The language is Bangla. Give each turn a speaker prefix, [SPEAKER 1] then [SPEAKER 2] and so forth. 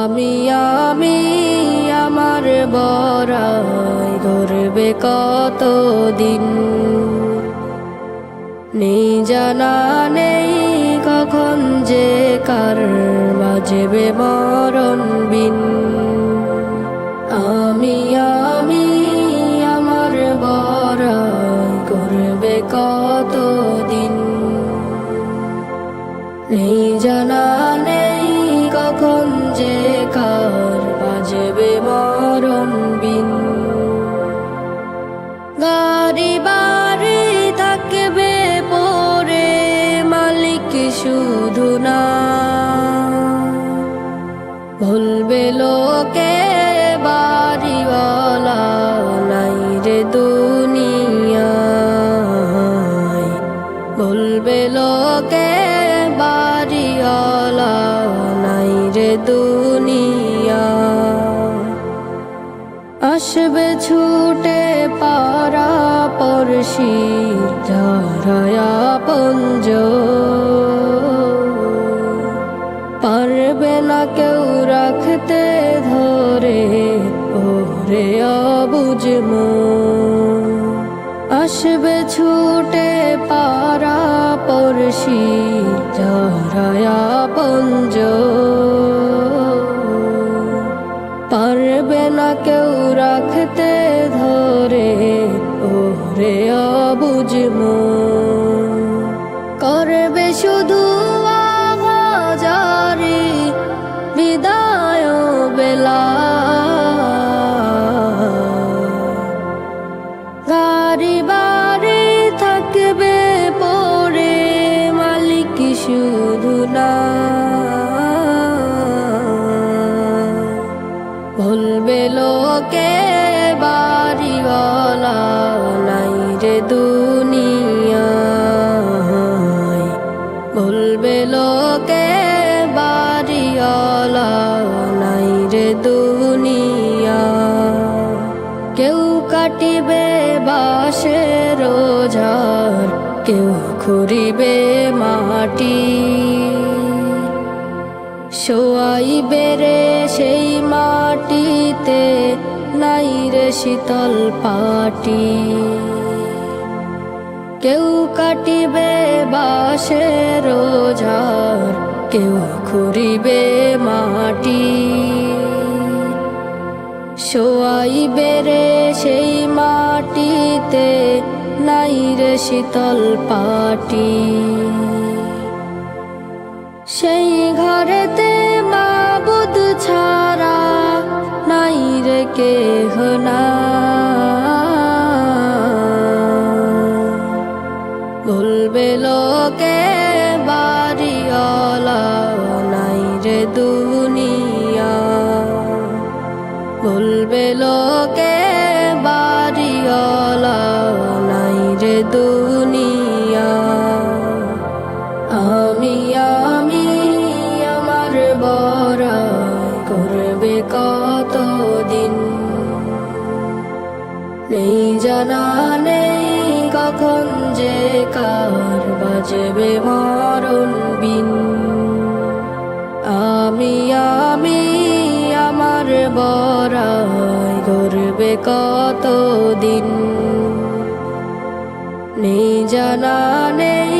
[SPEAKER 1] আমি আমি আমার বরাই ধরবে কতদিন? নেই জানা, নেই কখন যে কার বাজবে মরণ বিন। আমি আমি আমার বরাই করবে কতদিন? নেই জানা ভুলবে লোকে বাড়িওয়ালা নাই রে দুনিয়ায়। বলবে লোকে বাড়িওয়ালা নাই রে দুনিয়া আসবে ছুটে পারা পড়শি যারায়া পঞ্জ ওরে অবুঝম আসবে ছুটে পারা পড়শি যারায়া পঞ্জ। পারবে না কেউ রাখতে ধরে, ওরে অবুঝম করবে ভুলবে লোকে বাড়িওয়ালা নাই রে দুনিয়ায় ভুলবে লোকে বাড়িওয়ালা নাই রে দুনিয়া। কেউ কাটিবে বাসে রোজার কেউ খুরিবে মাটি। শোয়াই বেড়ে সেই মাটিতে নাই রে শীতল পাটি। কেউ কাটিবে বাসে রোজার কেউ খুরিবে মাটি। শোয়াই বেড়ে সেই মাটিতে নাই রে শীতল পাটি। কেহ না বলবে লোকে বাড়িওয়ালা নাই রে দুনিয়া। বলবে লোকে বাড়িওয়ালা নাই রে দুনিয়া। জানা নেই কখন যে কার বাজবে মরণ বিন আমি আমি, আমার বরাই ধরবে কতদিন? নেই জানা নেই